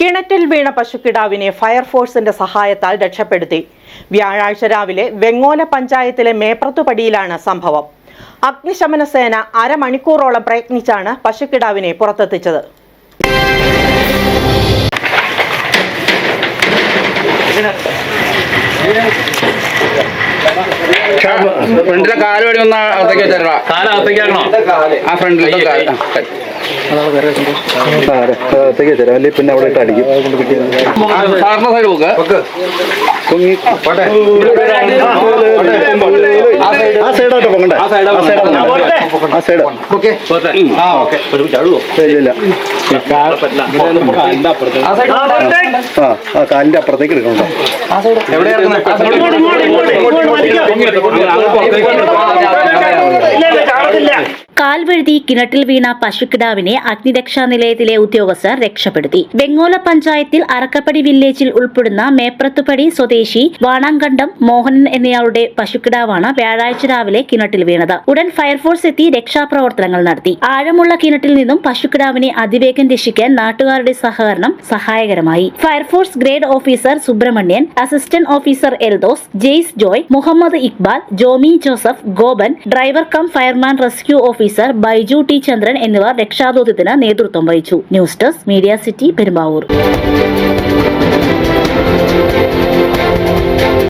കിണറ്റിൽ വീണ പശുക്കിടാവിനെ ഫയർഫോഴ്സിന്റെ സഹായത്താൽ രക്ഷപ്പെടുത്തി. വ്യാഴാഴ്ച രാവിലെ വെങ്ങോല പഞ്ചായത്തിലെ മേപ്രത്തുപടിയിലാണ് സംഭവം. അഗ്നിശമന സേന അരമണിക്കൂറോളം പ്രയത്നിച്ചാണ് പശുക്കിടാവിനെ പുറത്തെത്തിച്ചത്. ഫ്രണ്ടിലെ കാൽ വഴി ഒന്ന് അകത്തേക്ക് വെച്ചാ കാലകത്തേക്കാണോ ആ ഫ്രണ്ടിലേക്ക്. അകത്തേക്ക് അല്ലെങ്കിൽ പിന്നെ അവിടെ ഇട്ട് അടിക്കും ആ, സാറിന്റെ സൈഡ് പോക്ക് പൊങ്ങി ആ സൈഡാട്ടോ ആ സൈഡ് ആ സൈഡ് ആ ഓക്കെ ഇല്ല ആ ആ കാലിന്റെ അപ്പുറത്തേക്ക് എടുക്കണ്ടോ principal വഴുതി കിണറ്റിൽ വീണ പശുക്കിടാവിനെ അഗ്നിരക്ഷാ നിലയത്തിലെ ഉദ്യോഗസ്ഥർ രക്ഷപ്പെടുത്തി. വെങ്ങോല പഞ്ചായത്തിൽ അറക്കപ്പടി വില്ലേജിൽ ഉൾപ്പെടുന്ന മേപ്രത്തുപടി സ്വദേശി വാണാങ്കണ്ടം മോഹനൻ എന്നയാളുടെ പശുക്കിടാവാണ് വ്യാഴാഴ്ച രാവിലെ കിണറ്റിൽ വീണത്. ഉടൻ ഫയർഫോഴ്സ് എത്തി രക്ഷാപ്രവർത്തനങ്ങൾ നടത്തി. ആഴമുള്ള കിണറ്റിൽ നിന്നും പശുക്കിടാവിനെ അതിവേഗം രക്ഷിക്കാൻ നാട്ടുകാരുടെ സഹകരണം സഹായകരമായി. Fire force grade officer Subramanian assistant officer Eldhose Jaise Joy Muhammad Iqbal Jomi Joseph Goban driver cum fireman rescue officer Baiju T Chandran എന്നിവർ രക്ഷാദൌത്യത്തിന് നേതൃത്വം വഹിച്ചു. News desk media city Perumbavoor.